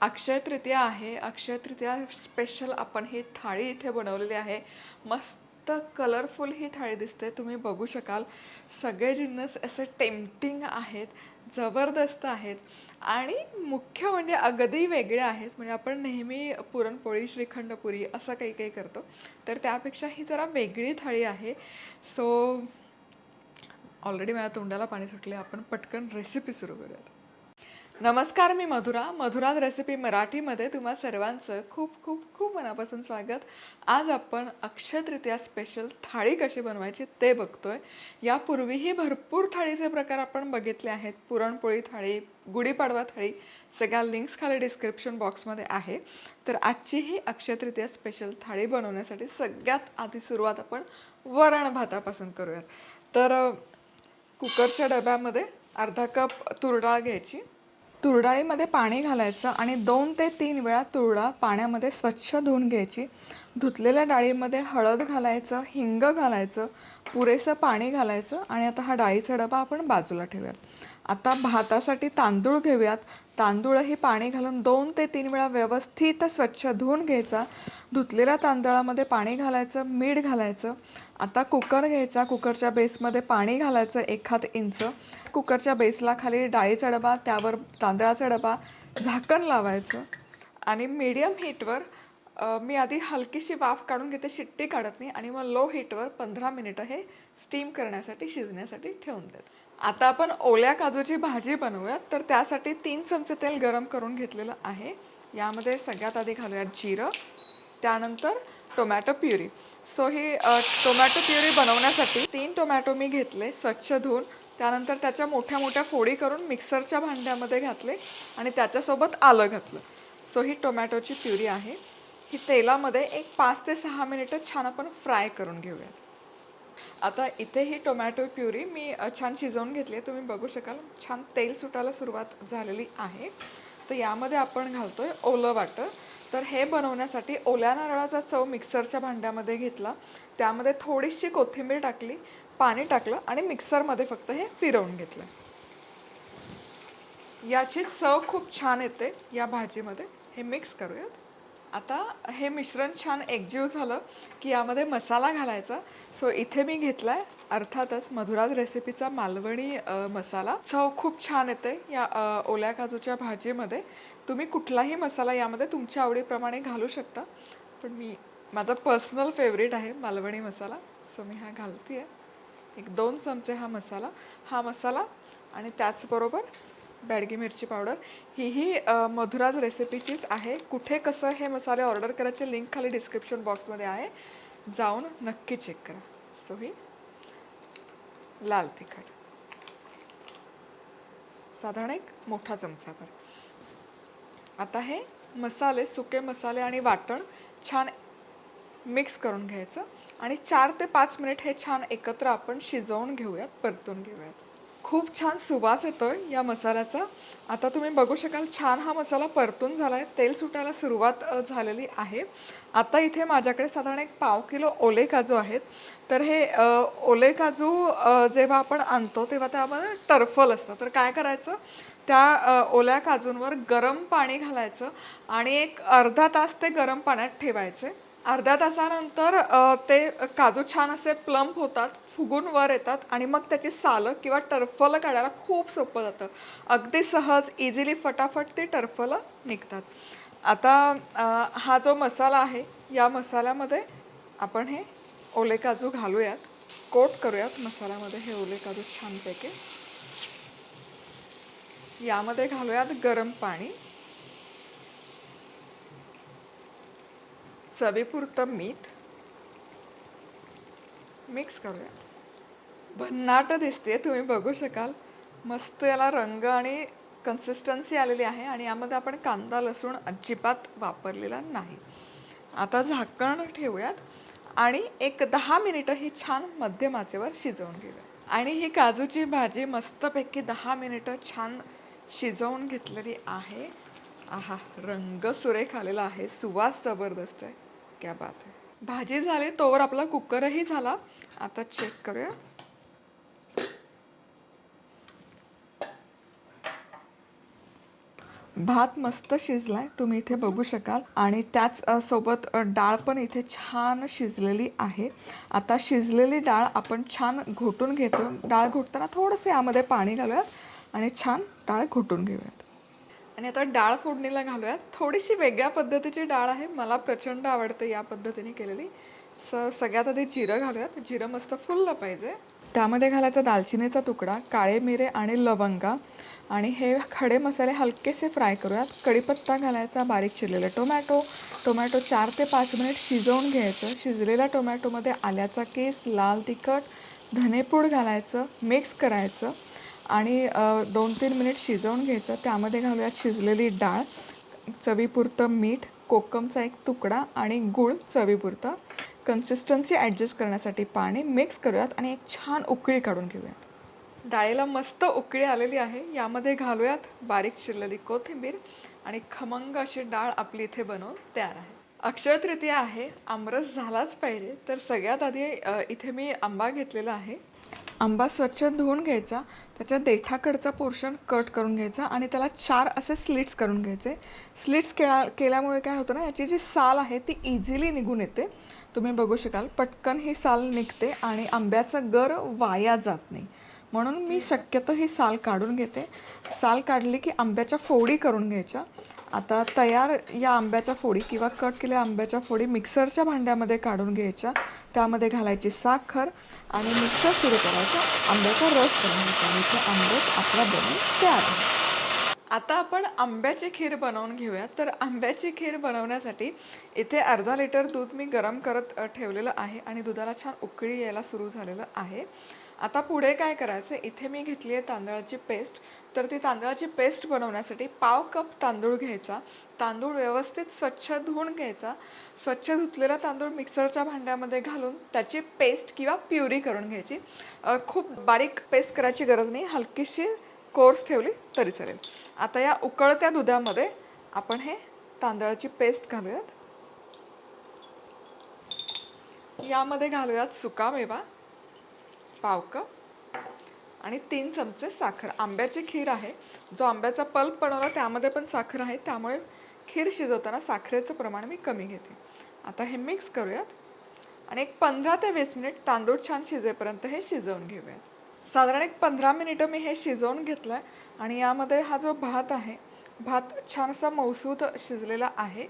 अक्षय तृतीया आहे. अक्षय तृतीया स्पेशल आपण ही थाळी इथे बनवलेली आहे. मस्त कलरफुल ही थाळी दिसते. तुम्ही बघू शकाल. सगळे जिन्नस असे टेम्पटिंग आहेत जबरदस्त आहेत. आणि मुख्य म्हणजे अगदी वेगळे आहेत. म्हणजे आपण नेहमी पुरणपोळी श्रीखंडपुरी असं काही काही करतो. तर त्यापेक्षा ही जरा वेगळी थाळी आहे. सो ऑलरेडी माझ्या तोंडाला पाणी सुटले आपण पटकन रेसिपी सुरू करूयात. नमस्कार मी मधुरा. मधुराज रेसिपी मराठीमध्ये तुम्हा सर्वांचं खूप खूप खूप मनापासून स्वागत. आज आपण अक्षयतृतीया स्पेशल थाळी कशी बनवायची ते बघतोय. यापूर्वीही भरपूर थाळीचे प्रकार आपण बघितले आहेत. पुरणपोळी थाळी गुढीपाडवा थाळी सगळ्या लिंक्स खाली डिस्क्रिप्शन बॉक्समध्ये आहे. तर आजची ही स्पेशल थाळी बनवण्यासाठी सगळ्यात आधी सुरुवात आपण वरण भातापासून करूयात. तर कुकरच्या डब्यामध्ये अर्धा कप तुरडाळ घ्यायची. तुरडाळीमध्ये पाणी घालायचं आणि दोन ते तीन वेळा तुरडाळ पाण्यामध्ये स्वच्छ धुवून घ्यायची. धुतलेल्या डाळीमध्ये हळद घालायचं हिंग घालायचं पुरेसं पाणी घालायचं आणि आता हा डाळीचा डबा आपण बाजूला ठेवूयात. आता भातासाठी तांदूळ घेऊयात. तांदूळही पाणी घालून दोन ते तीन वेळा व्यवस्थित स्वच्छ धुवून घ्यायचा. धुतलेल्या तांदळामध्ये पाणी घालायचं मीठ घालायचं. आता कुकर घ्यायचा. कुकरच्या बेसमध्ये पाणी घालायचं एखाद इंच. कुकरच्या बेसला खाली डाळीचा डबा त्यावर तांदळाचा डबा झाकण लावायचं. आणि मीडियम हीटवर मी आधी हलकीशी वाफ काढून घेते शिट्टी काढत नाही. आणि मग लो हीटवर पंधरा मिनिटं हे स्टीम करण्यासाठी शिजण्यासाठी ठेवून देत. आता आपण ओल्या काजूची भाजी बनवूयात. तर त्यासाठी तीन चमचे तेल गरम करून घेतलेलं आहे. यामध्ये सगळ्यात आधी घालूयात जिरं त्यानंतर टोमॅटो प्युरी. सो ही टोमॅटो प्युरी बनवण्यासाठी तीन टोमॅटो मी घेतले. स्वच्छ धुवून त्यानंतर त्याच्या मोठ्या मोठ्या फोडी करून मिक्सरच्या भांड्यामध्ये घातले आणि त्याच्यासोबत आलं घातलं. सो ही टोमॅटोची प्युरी आहे. ही तेलामध्ये एक पाच ते सहा मिनिटं छान आपण फ्राय करून घेऊयात. आता इथे ही टोमॅटो प्युरी मी छान शिजवून घेतली आहे. तुम्ही बघू शकाल छान तेल सुटायला सुरुवात झालेली आहे. तर यामध्ये आपण घालतो आहे ओलं वाटं. तर हे बनवण्यासाठी ओल्या नारळाचा चव मिक्सरच्या भांड्यामध्ये घेतला. त्यामध्ये थोडीशी कोथिंबीर टाकली. पाणी टाकलं आणि मिक्सरमध्ये फक्त हे फिरवून घेतलं. याची चव खूप छान येते या भाजीमध्ये. हे मिक्स करूयात. आता हे मिश्रण छान एकजीव झालं की यामध्ये मसाला घालायचा. सो इथे मी घेतला आहे अर्थातच मधुराज रेसिपीचा मालवणी मसाला. चव खूप छान येते या ओल्या काजूच्या भाजीमध्ये. तुम्ही कुठलाही मसाला यामध्ये तुमच्या आवडीप्रमाणे घालू शकता. पण मी माझा पर्सनल फेवरेट आहे मालवणी मसाला. सो मी हा घालते आहे एक दोन चमचे हा मसाला हा मसाला आणि त्याचबरोबर बॅडगी मिरची पावडर. हीही ही मधुराज रेसिपीचीच आहे. कुठे कसं हे मसाले ऑर्डर करायचे लिंक खाली डिस्क्रिप्शन बॉक्समध्ये आहे. जाऊन नक्की चेक करा. सो ही लाल तिखट. साधारण एक मोठा चमचाभर आता हे मसाले सुके मसाले आणि वाटण छान मिक्स करून घ्यायचं. आणि चार ते पाच मिनिट हे छान एकत्र आपण शिजवून घेऊयात परतून घेऊयात. खूप छान सुवास येतो आहे या मसाल्याचा. आता तुम्ही बघू शकाल छान हा मसाला परतून झाला आहे तेल सुटायला सुरुवात झालेली आहे. आता इथे माझ्याकडे साधारण एक पाव किलो ओले काजू आहेत. तर हे ओले काजू जेव्हा आपण आणतो तेव्हा त्यामध्ये टर्फल असतं. तर काय करायचं? त्या ओल्या काजूंवर गरम पाणी घालायचं आणि एक अर्धा तास ते गरम पाण्यात ठेवायचे. अर्ध्या तासानंतर अ, ते काजू छान असे प्लम्प होतात फुगून वर येतात आणि मग त्याची सालं किंवा टर्फलं काढायला खूप सोपं जातं. अगदी सहज इझिली फटाफट ते टर्फलं निघतात. आता अ, हा जो मसाला आहे या मसाल्यामध्ये आपण हे ओले काजू घालूयात. कोट करूयात मसाल्यामध्ये हे ओले काजू छानपैकी. यामध्ये घालूयात गरम पाणी. चवीपुरतं मीठ. मिक्स करूया. भन्नाट दिसते तुम्ही बघू शकाल. मस्त याला रंग आणि कन्सिस्टन्सी आलेली आहे आणि यामध्ये आपण कांदा लसूण अजिबात वापरलेला नाही. आता झाकण ठेवूयात आणि एक दहा मिनिटं ही छान मध्यम आचेवर शिजवून घेऊया. आणि ही काजूची भाजी मस्तपैकी दहा मिनिटं छान शिजवून घेतलेली आहे. आहा रंग सुरेख आलेला आहे. सुवास जबरदस्त आहे. क्या बात आहे भाजी झाली तोवर आपला कुकरही झाला. आता चेक करूया. भात मस्त शिजलाय तुम्ही इथे बघू शकाल. आणि त्याच सोबत डाळ पण इथे छान शिजलेली आहे. आता शिजलेली डाळ आपण छान घोटून घेतो. डाळ घोटताना थोडंसं यामध्ये पाणी घालूयात आणि छान डाळ घोटून घेऊयात. आणि आता डाळ फोडणीला घालूयात. थोडीशी वेगळ्या पद्धतीची डाळ आहे. मला प्रचंड आवडते या पद्धतीने केलेली. स सगळ्यात आधी जिरं घालूयात. जिरं मस्त फुललं पाहिजे. त्यामध्ये घालायचा दालचिनीचा तुकडा काळे मिरे आणि लवंगा. आणि हे खडे मसाले हलकेसे फ्राय करूयात. कढीपत्ता घालायचा बारीक चिरलेला टोमॅटो. टोमॅटो चार ते पाच मिनिट शिजवून घ्यायचं. शिजलेल्या टोमॅटोमध्ये आल्याचा केस लाल तिखट धनेपूड घालायचं मिक्स करायचं. आणि दोन तीन मिनिट शिजवून घ्यायचं. त्यामध्ये घालूयात शिजलेली डाळ चवीपुरतं मीठ कोकमचा एक तुकडा आणि गूळ चवीपुरतं. कन्सिस्टन्सी ॲडजस्ट करण्यासाठी पाणी मिक्स करूयात आणि एक छान उकळी काढून घेऊयात. डाळीला मस्त उकळी आलेली आहे. यामध्ये घालूयात बारीक चिरलेली कोथिंबीर आणि खमंग अशी डाळ आपली इथे बनवून तयार आहे. अक्षय तृतीया आहे. आमरस झालाच पाहिजे. तर सगळ्यात आधी इथे मी आंबा घेतलेला आहे. आंबा स्वच्छ धुवून घ्यायचा त्याच्या देठाकडचा पोर्शन कट करून घ्यायचा आणि त्याला चार असे स्लिट्स करून घ्यायचे. स्लिट्स केला केल्यामुळे काय होतं ना याची जी साल आहे ती इझिली निघून येते. तुम्ही बघू शकाल पटकन ही साल निघते आणि आंब्याचा गर वाया जात नाही. म्हणून मी शक्यतो ही साल काढून घेते. साल काढली की आंब्याच्या फोडी करून घ्यायच्या. आता तयार या आंब्याच्या फोडी किंवा कट केलेल्या आंब्याच्या फोडी मिक्सरच्या भांड्यामध्ये काढून घ्यायच्या. त्यामध्ये घालायची साखर आणि मिक्सर सुरू करायचा. आंब्याचा रस करून घ्यायचा. इथे आंबट आपला बनवून तयार आहे. आता आपण आंब्याची खीर बनवून घेऊया. तर आंब्याची खीर बनवण्यासाठी इथे अर्धा लिटर दूध मी गरम करत ठेवलेलं आहे आणि दुधाला छान उकळी यायला सुरू झालेलं आहे. आता पुढे काय करायचं? इथे मी घेतली आहे तांदळाची पेस्ट तर ती तांदळाची पेस्ट बनवण्यासाठी पाव कप तांदूळ घ्यायचा. तांदूळ व्यवस्थित स्वच्छ धुवून घ्यायचा. स्वच्छ धुतलेला तांदूळ मिक्सरच्या भांड्यामध्ये घालून त्याची पेस्ट किंवा प्युरी करून घ्यायची. खूप बारीक पेस्ट करायची गरज नाही. हलकीशी कोर्स ठेवली तरी चालेल. आता या उकळत्या दुधामध्ये आपण हे तांदळाची पेस्ट घालूयात. यामध्ये घालूयात सुकामेवा. पाव कप आणि तीन चमचे साखर. आंब्याची खीर आहे. जो आंब्याचा पल्प बनवला त्यामध्ये पण साखर आहे. त्यामुळे खीर शिजवताना साखरेचं प्रमाण मी कमी घेते. आता हे मिक्स करूयात आणि एक पंधरा ते वीस मिनिट तांदूळ छान शिजेपर्यंत हे शिजवून घेऊयात. साधारण एक पंधरा मिनिटं मी हे शिजवून घेतलं आहे आणि यामध्ये हा जो भात आहे भात छान असा मौसूद शिजलेला आहे.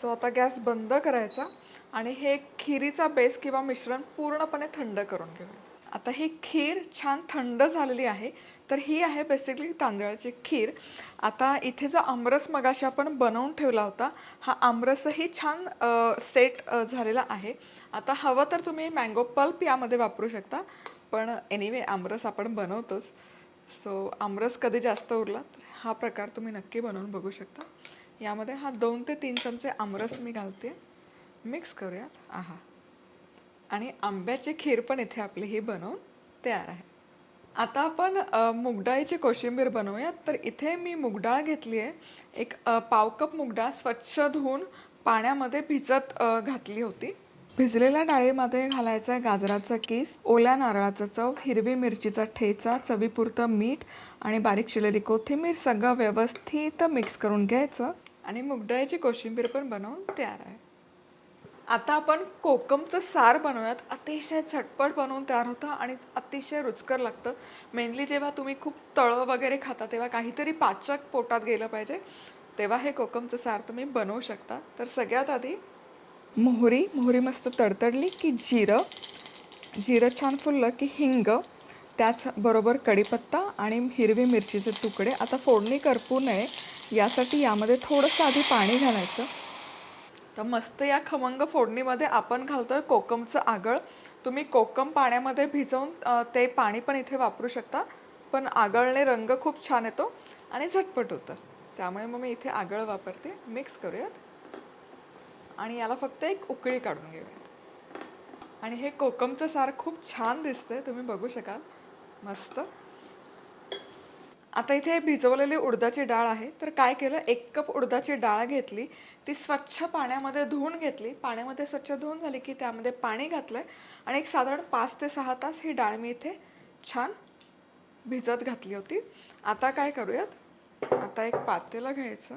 सो आता गॅस बंद करायचा. आणि हे खिरीचा बेस किंवा मिश्रण पूर्णपणे थंड करून घेऊया. आता ही खीर छान थंड झालेली आहे तर ही आहे बेसिकली तांदळाची खीर. आता इथे जो आमरस मगाशी आपण बनवून ठेवला होता हा आमरसही छान सेट झालेला आहे. आता हवं तर तुम्ही मँगो पल्प यामध्ये वापरू शकता पण एनिवे आमरस आपण बनवतोच. सो आमरस कधी जास्त उरला तर हा प्रकार तुम्ही नक्की बनवून बघू शकता. यामध्ये हा दोन ते तीन चमचे आमरस मी घालते. मिक्स करूयात. आहा. आणि आंब्याची खीर पण इथे आपली ही बनवून तयार आहे. आता आपण मुगडाळीची कोशिंबीर बनवूयात. तर इथे मी मुगडाळ घेतली आहे. एक पाव कप मुगडाळ स्वच्छ धुवून पाण्यामध्ये भिजत घातली होती. भिजलेल्या डाळीमध्ये घालायचा आहे गाजराचा केस ओल्या नारळाचा चव हिरवी मिरचीचा ठेचा चवीपुरतं मीठ आणि बारीक शिलेली कोथिंबीर सगळं व्यवस्थित मिक्स करून घ्यायचं. आणि मुगडाळीची कोशिंबीर पण बनवून तयार आहे. आता आपण कोकमचं सार बनवूयात. अतिशय झटपट बनवून तयार होतं आणि अतिशय रुचकर लागतं. मेनली जेव्हा तुम्ही खूप तळं वगैरे खाता तेव्हा काहीतरी पाचक पोटात गेलं पाहिजे. तेव्हा हे कोकमचं सार तुम्ही बनवू शकता. तर सगळ्यात आधी मोहरी मोहरी मस्त तडतडली की जिरं. जिरं छान फुललं की हिंग. त्याचबरोबर कढीपत्ता आणि हिरवी मिरचीचे तुकडे. आता फोडणी करपू नये. यासाठी यामध्ये थोडंसं आधी पाणी घालायचं. तर मस्त या खमंग फोडणीमध्ये आपण घालतोय कोकमचं आगळ. तुम्ही कोकम पाण्यामध्ये भिजवून ते पाणी पण इथे वापरू शकता. पण आगळने रंग खूप छान येतो आणि झटपट होतं. त्यामुळे मग मी इथे आगळ वापरते. मिक्स करूयात. आणि याला फक्त एक उकळी काढून घेऊयात. आणि हे कोकमचं सार खूप छान दिसतंय. तुम्ही बघू शकाल. मस्त. आता इथे भिजवलेली उडदाची डाळ आहे. तर काय केलं? एक कप उडदाची डाळ घेतली. ती स्वच्छ पाण्यामध्ये धुवून घेतली. पाण्यामध्ये स्वच्छ धुवून झाली की त्यामध्ये पाणी घातलं आणि एक साधारण पाच ते सहा तास ही डाळ मी इथे छान भिजत घातली होती. आता काय करूयात? आता एक पातेलं घ्यायचं.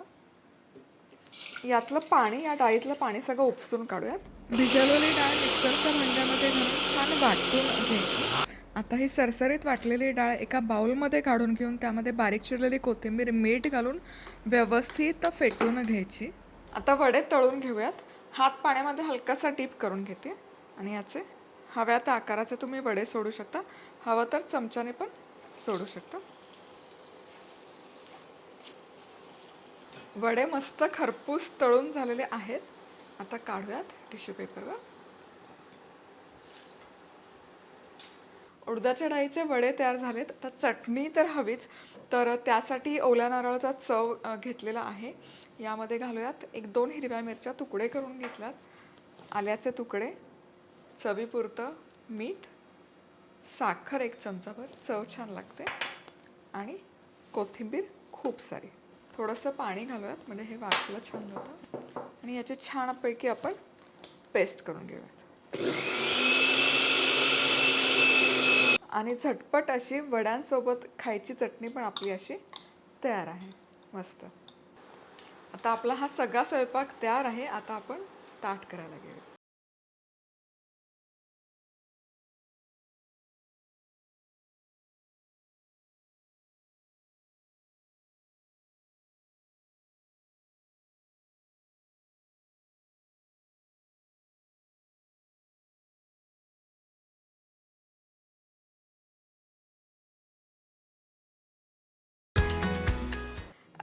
यातलं पाणी या डाळीतलं पाणी सगळं उपसून काढूयात. भिजवलेली डाळ मिक्सरच्या भांड्यामध्ये घालून छान वाटून घ्यायची. आता ही सरसरीत वाटलेली डाळ एका बाउलमध्ये काढून घेऊन त्यामध्ये बारीक चिरलेली कोथिंबीर मीठ घालून व्यवस्थित फेटून घ्यायची. आता वडे तळून घेऊयात. हात पाण्यामध्ये हलकासा डीप करून घेते. आणि याचे हव्या त्या आकाराचे तुम्ही वडे सोडू शकता. हवं तर चमच्याने पण सोडू शकता. वडे मस्त खरपूस तळून झालेले आहेत. आता काढूयात टिश्यू पेपरवर. उडदाच्या डाळीचे वडे तयार झालेत. आता चटणी तर हवीच तर त्यासाठी ओल्या नारळाचा चव घेतलेला आहे. यामध्ये घालूयात एक दोन हिरव्या मिरच्या तुकडे करून घेतल्यात. आल्याचे तुकडे चवीपुरतं मीठ साखर एक चमचाभर चव छान लागते. आणि कोथिंबीर खूप सारी. थोडंसं पाणी घालूयात म्हणजे हे वाटलं छान होतं आणि याचे छानपैकी आपण पेस्ट करून घेऊयात. आणि झटपट अशी वड्यांसोबत खायची चटणी पण आपली अशी तयार आहे. मस्त. आता आपला हा सगळा स्वयंपाक तयार आहे. आता आपण ताट करायला गेलो.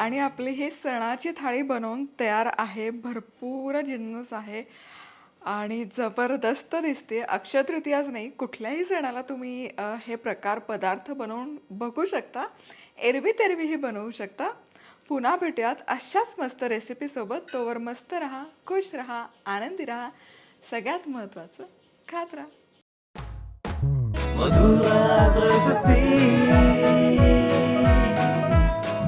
आणि आपली ही सणाची थाळी बनवून तयार आहे भरपूर जिन्नस आहे आणि जबरदस्त दिसते. अक्षय तृतीयाच नाही कुठल्याही सणाला तुम्ही हे प्रकार पदार्थ बनवून बघू शकता. एरवी तेरवीही बनवू शकता. पुन्हा भेटूयात अशाच मस्त रेसिपीसोबत तोवर मस्त राहा खुश राहा आनंदी राहा. सगळ्यात महत्त्वाचं खात राहा.